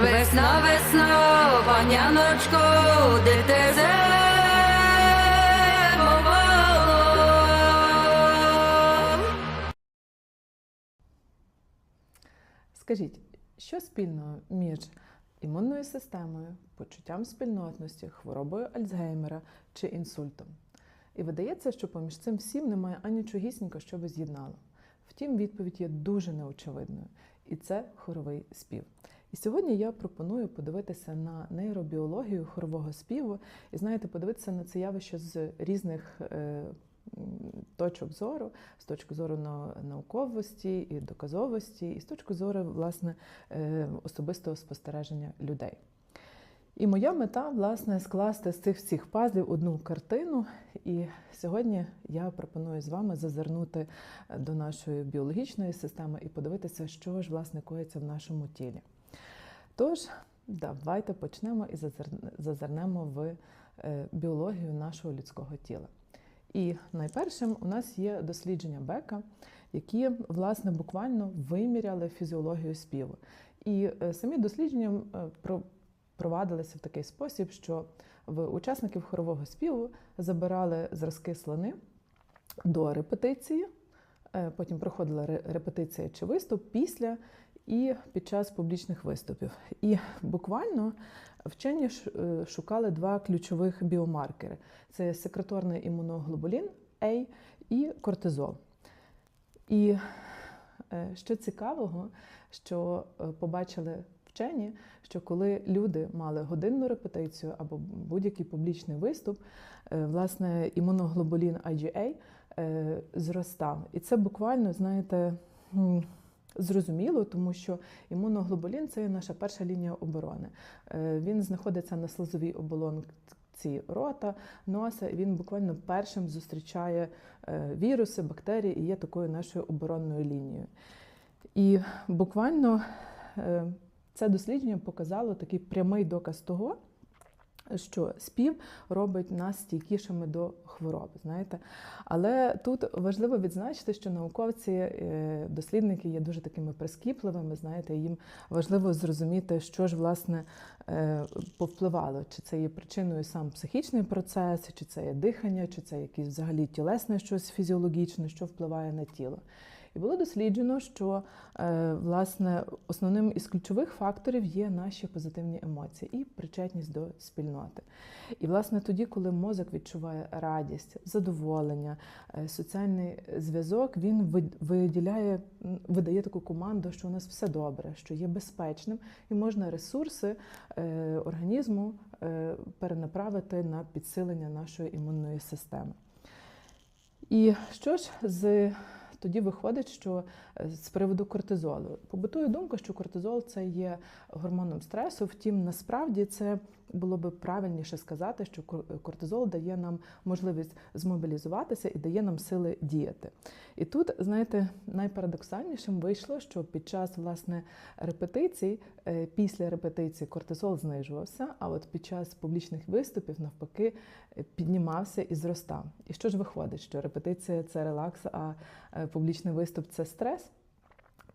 Весна, весно, паняночко, де те зимовало? Скажіть, що спільного між імунною системою, почуттям спільнотності, хворобою Альцгеймера чи інсультом? І видається, що поміж цим всім немає анічогісінько, що би з'єднало. Втім, відповідь є дуже неочевидною, і це хоровий спів. Сьогодні я пропоную подивитися на нейробіологію хорового співу і знаєте, подивитися на це явище з різних е, точок зору, з точки зору науковості і доказовості, і з точки зору власне е, особистого спостереження людей. І моя мета, власне, скласти з цих всіх пазлів одну картину. І сьогодні я пропоную з вами зазирнути е, до нашої біологічної системи і подивитися, що ж власне коїться в нашому тілі. Тож, давайте почнемо і зазирнемо в е, біологію нашого людського тіла. І найпершим у нас є дослідження Бека, які власне буквально виміряли фізіологію співу. І е, самі дослідження е, провадилися в такий спосіб, що в учасників хорового співу забирали зразки слини до репетиції, потім проходила репетиція чи виступ після і під час публічних виступів. І буквально вчені е, шукали два ключових біомаркери: це секреторний імуноглобулін А і кортизол. І е, що цікавого, що е, побачили вчені, що коли люди мали годинну репетицію або будь-який публічний виступ, власне, імуноглобулін IgA зростав. І це буквально, знаєте, зрозуміло, тому що імуноглобулін це наша перша лінія оборони. Е, Він знаходиться на слизовій оболонці рота, носа, і він буквально першим зустрічає е, віруси, бактерії і є такою нашою оборонною лінією. І буквально е, це дослідження показало такий прямий доказ того, що спів робить нас стійкішими до хвороб, знаєте. Але тут важливо відзначити, що науковці, е, дослідники є дуже такими прискіпливими, знаєте, їм важливо зрозуміти, що ж власне е, повпливало, чи це є причиною сам психічний процес, чи це є дихання, чи це якесь взагалі тілесне щось фізіологічне, що впливає на тіло. І було досліджено, що е, власне основним із ключових факторів є наші позитивні емоції і причетність до спільноти. І власне тоді, коли мозок відчуває радість, задоволення, е, соціальний зв'язок, він виділяє, видає таку команду, що у нас все добре, що є безпечним, і можна ресурси е, організму перенаправити на підсилення нашої імунної системи. І що ж з тоді виходить, що е, з приводу кортизолу побутує думка, що кортизол це є гормоном стресу. Втім, насправді це було би правильніше сказати, що кортизол дає нам можливість змобілізуватися і дає нам сили діяти. І тут, знаєте, найпарадоксальнішим вийшло, що під час власне репетицій, е, після репетиції кортизол знижувався, а от під час публічних виступів навпаки піднімався і зростав. І що ж виходить, що репетиція це релакс, а е, публічний виступ це стрес?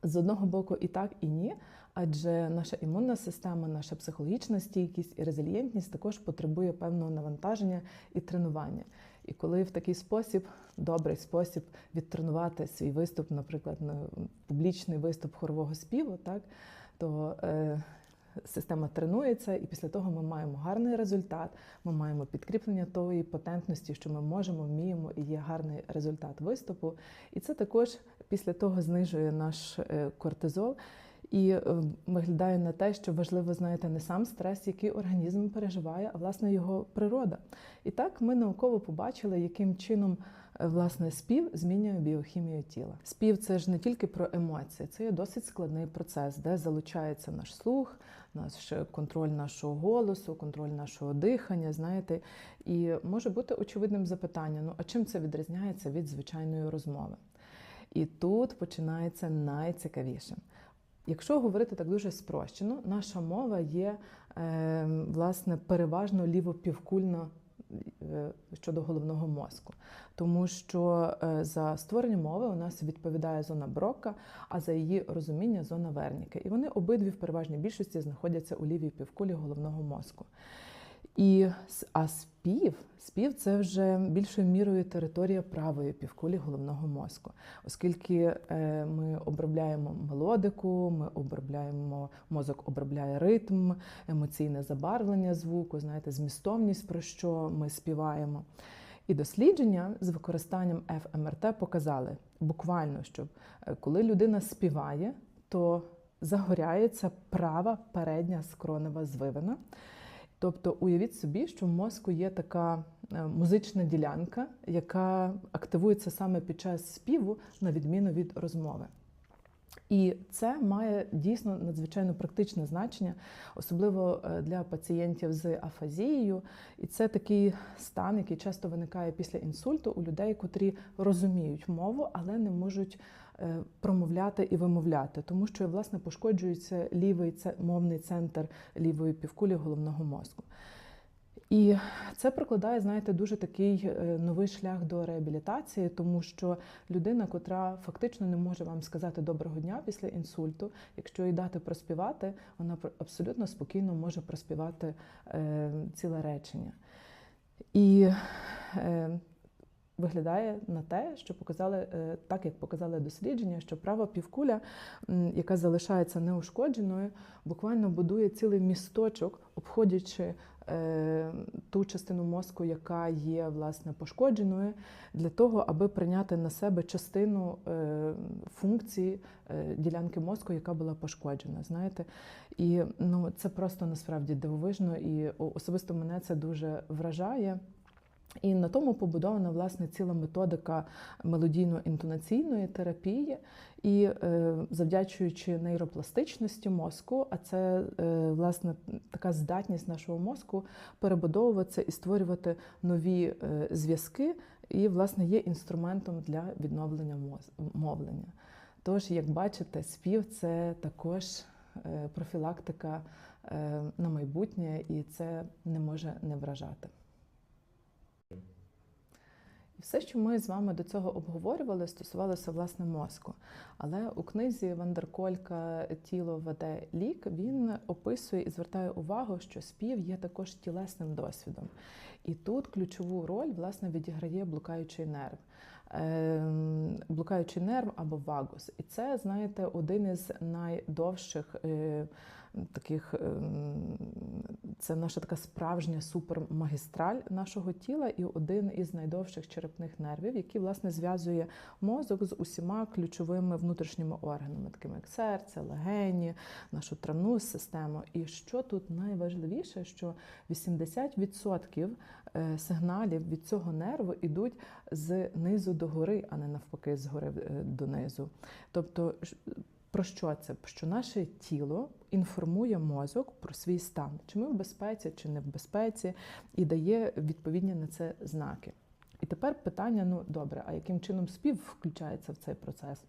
З одного боку, і так, і ні. Адже наша імунна система, наша психологічна стійкість і резильєнтність також потребує певного навантаження і тренування. І коли в такий спосіб, добрий спосіб відтренувати свій виступ, наприклад, на публічний виступ хорового співу, так, то е, система тренується, і після того ми маємо гарний результат, ми маємо підкріплення тої потентності, що ми можемо, вміємо, і є гарний результат виступу. І це також після того знижує наш е, кортизол. І е, виглядає на те, що важливо знаєте не сам стрес, який організм переживає, а власне його природа. І так ми науково побачили, яким чином власне спів змінює біохімію тіла. Спів це ж не тільки про емоції, це є досить складний процес, де залучається наш слух, наш контроль нашого голосу, контроль нашого дихання. Знаєте, і може бути очевидним запитання: ну а чим це відрізняється від звичайної розмови? І тут починається найцікавіше. Якщо говорити так дуже спрощено, наша мова є е, власне переважно лівопівкульно щодо головного мозку, тому що е, за створення мови у нас відповідає зона Брока, а за її розуміння зона Верніка. І вони обидві в переважній більшості знаходяться у лівій півкулі головного мозку. І а спів, спів це вже більшою мірою територія правої півкулі головного мозку, оскільки е, ми обробляємо мелодику, ми обробляємо мозок обробляє ритм, емоційне забарвлення звуку, знаєте, змістовність, про що ми співаємо. І дослідження з використанням ФМРТ показали буквально, що е, коли людина співає, то загоряється права передня скронева звивина. Тобто уявіть собі, що в мозку є така е, музична ділянка, яка активується саме під час співу, на відміну від розмови. І це має дійсно надзвичайно практичне значення, особливо е, для пацієнтів з афазією. І це такий стан, який часто виникає після інсульту у людей, котрі розуміють мову, але не можуть е, промовляти і вимовляти, тому що власне пошкоджується лівий мовний центр лівої півкулі головного мозку. І це прокладає, знаєте, дуже такий е, новий шлях до реабілітації, тому що людина, котра фактично не може вам сказати доброго дня після інсульту, якщо їй дати проспівати, вона абсолютно спокійно може проспівати е, ціле речення. І е, виглядає на те, що показали, е, так як показали дослідження, що права півкуля, яка залишається неушкодженою, буквально будує цілий місточок, обходячи е, ту частину мозку, яка є власне пошкодженою, для того, аби прийняти на себе частину е, функції ділянки мозку, яка була пошкоджена. Знаєте, і ну це просто насправді дивовижно, і особисто мене це дуже вражає. І на тому побудована власне ціла методика мелодійно-інтонаційної терапії, і е, завдячуючи нейропластичності мозку, а це е, власне така здатність нашого мозку перебудовуватися і створювати нові е, зв'язки, і власне є інструментом для відновлення мовлення. Тож, як бачите, спів це також е, профілактика е, на майбутнє, і це не може не вражати. Все, що ми з вами до цього обговорювали, стосувалося власне мозку. Але у книзі Вандерколька Тіло веде лік він описує і звертає увагу, що спів є також тілесним досвідом. І тут ключову роль власне відіграє блукаючий нерв. Ем, Блукаючий нерв або вагус. І це, знаєте, один із найдовших е, таких, ем, це наша така справжня супермагістраль нашого тіла і один із найдовших черепних нервів, який власне зв'язує мозок з усіма ключовими внутрішніми органами, такими як серце, легені, нашу травну систему. І що тут найважливіше, що 80% е, сигналів від цього нерву йдуть з низу до гори, а не навпаки, з гори е, донизу. Тобто, про що це? Що наше тіло інформує мозок про свій стан, чи ми в безпеці, чи не в безпеці, і дає відповідні на це знаки. І тепер питання: ну добре, а яким чином спів включається в цей процес?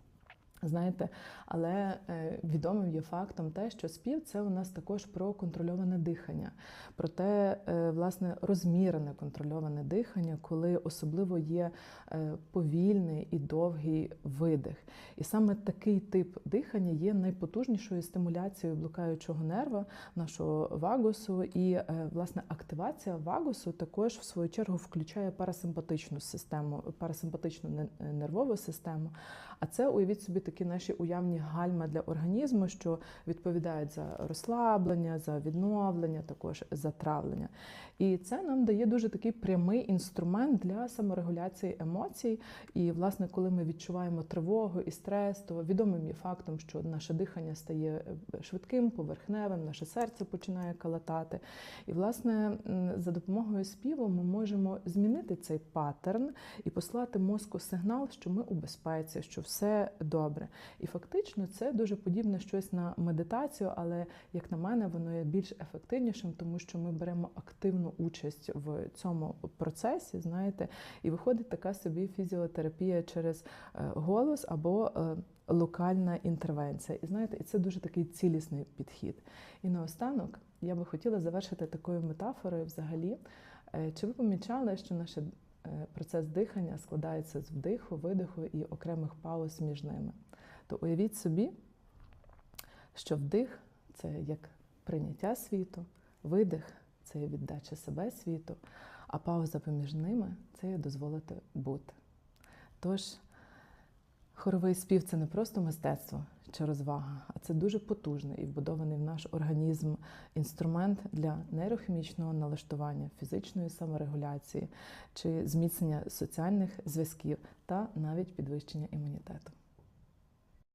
Знаєте, але е, відомим є фактом те, що спів це у нас також про контрольоване дихання, про те, е, власне, розмірене контрольоване дихання, коли особливо є е, повільний і довгий видих. І саме такий тип дихання є найпотужнішою стимуляцією блукаючого нерва, нашого вагусу. І власне активація вагусу також в свою чергу включає парасимпатичну систему, парасимпатичну нервову систему. А це уявіть собі такі наші уявні гальма для організму, що відповідають за розслаблення, за відновлення, також за травлення. І це нам дає дуже такий прямий інструмент для саморегуляції емоцій. І, власне, коли ми відчуваємо тривогу і стрес, то відомим є фактом, що наше дихання стає е, швидким, поверхневим, наше серце починає калатати. І, власне, за допомогою співу ми можемо змінити цей паттерн і послати мозку сигнал, що ми у безпеці, що все добре. І фактично це дуже подібне щось на медитацію, але як на мене, воно є більш ефективнішим, тому що ми беремо активну участь в цьому процесі, знаєте, і виходить така собі фізіотерапія через е, голос або е, локальна інтервенція. І знаєте, і це дуже такий цілісний підхід. І наостанок я би хотіла завершити такою метафорою взагалі. Е, Чи ви помічали, що наш процес дихання складається з вдиху, видиху і окремих пауз між ними? То уявіть собі, що вдих це як прийняття світу, видих це є віддача себе світу, а пауза поміж ними це є дозволити бути. Тож, хоровий спів це не просто мистецтво чи розвага, а це дуже потужний і вбудований в наш організм інструмент для нейрохімічного налаштування, фізичної саморегуляції чи зміцнення соціальних зв'язків та навіть підвищення імунітету.